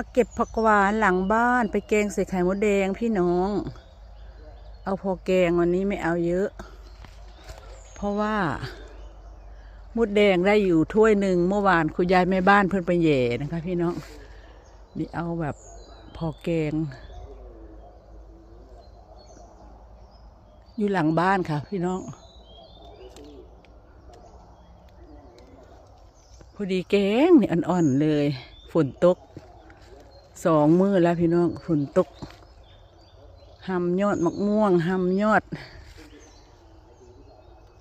มาเก็บผักหวานหลังบ้านไปแกงใส่ไข่มดแดงพี่น้อง เอาพอแกงวันนี้ไม่เอาเยอะ เพราะว่ามดแดงได้อยู่ถ้วยหนึ่งเมื่อวานคุณยายแม่บ้านเพิ่อนไปแย่นะคะ พี่น้องนี่เอาแบบพอแกง อยู่หลังบ้านค่ะ พี่น้องพอดีแกงนี่อ่อนๆเลย ฝนตก สองมือแล้วพี่น้องฝนตกหำยอดมะม่วงหำยอด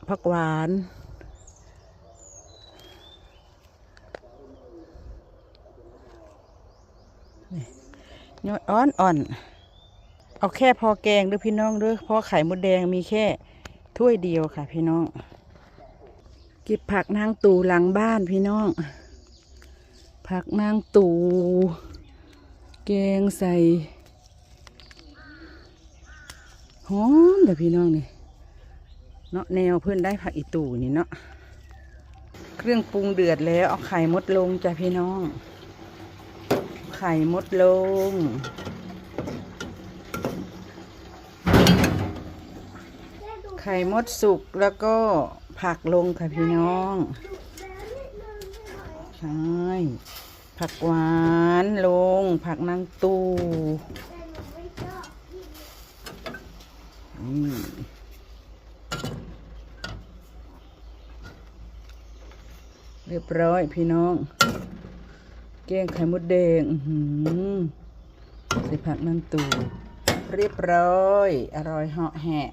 ผักหวานนี่ยอดอ่อนอ่อน เอาแค่พอแกงด้วยพี่น้องด้วยพราะไข่มดแดงมีแค่ถ้วยเดียวค่ะ พี่น้อง เก็บผักนางตูหลังบ้านพี่น้อง ผักนางตู แกงใส่หอมเดี๋ยวพี่น้องนี่เนาะแนวเพื่อนได้ผักอีตูนี่เนาะเครื่องปรุงเดือดแล้วเอาไข่มดลงจ้ะพี่น้อง ไข่มดลง ไข่มดสุกแล้วก็ผักลงค่ะพี่น้องใช่ ผักหวานลง ผักนางตูเรียบร้อยพี่น้อง แกงไข่มดแดงหือใส่ผักนางตูเรียบร้อย อร่อยเหาะแหะ